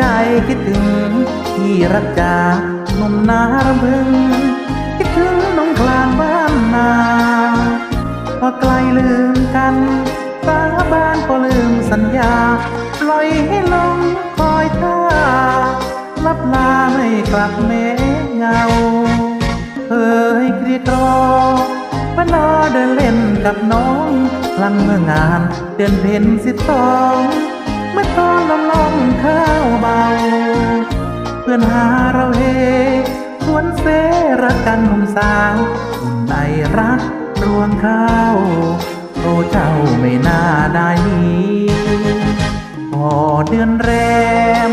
ใจคิดถึงที่รักจากหนุ่มนารำพึง คิดถึงน้องกลางบ้านนาพอไกลลืมกันสาบานพอลืมสัญญา ปล่อยให้ลงคอยท่าลับลาไม่กลับเมเงาเคยเกลียดรอว่านอเดินเล่นกับน้องลังเมื่องานเดือนเพ็ญสิบสองเมื่อตอนลำลอง ข้าวเบา เพื่อนหาเราเฮสวนเสรักกันหนุ่มสาวอุ่นในรักรวงข้าวโอ้เจ้าไม่น่าได้พอเดือนแรม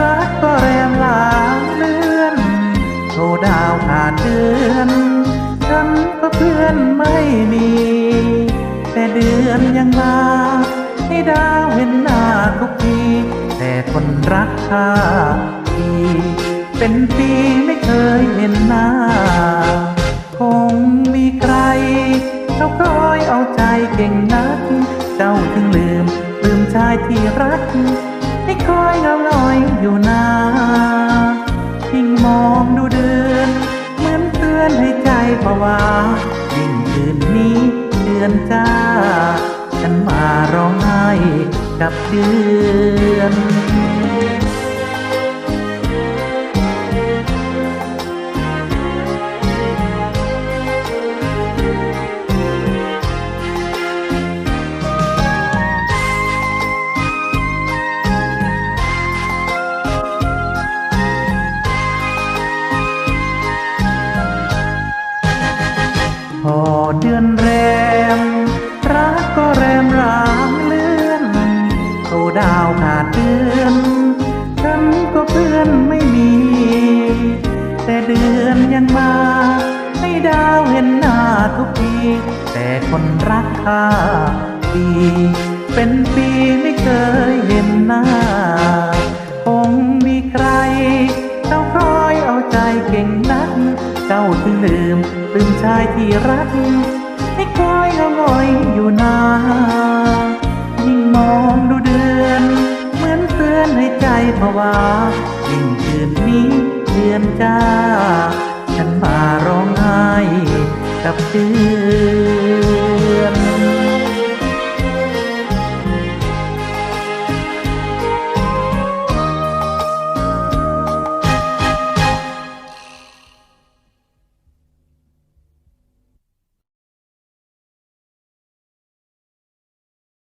รักก็แรมหลางเลือนโทรดาวขาดเดือนฉันก็เพื่อนไม่มี แต่เดือนยังมา รักข้าทีเป็นปีไม่เคยเห็นหน้า คงมีใครเขาคอยเอาใจเก่งนัก เจ้าถึงลืม ลืมชายที่รักให้คอยเงาลอยอยู่นายิ่งมองดูเดือน เหมือนเตือนให้ใจภาวะยิ่งคืนนี้เดือนจ้า ฉันมาร้องไห้กับเดือน อนแรม รักก็แรมรางเลื่อนโตดาวขาดเดือนฉันก็เพื่อนไม่มี แต่เดือนยังมาให้ดาวเห็นหน้าทุกที แต่คนรักข้าดีเป็นปีไม่เคยเห็นหน้า คงมีใครเขาคอยเอาใจเก่งนัก เจ้าถึงลืมลืมชายที่รัก ให้คอยเงาลอยอยู่นายิ่งมองดูเดือน เหมือนเตือนให้ใจภาวะยิ่งคืนนี้เดือนจ้า ฉันมาร้องไห้กับเดือน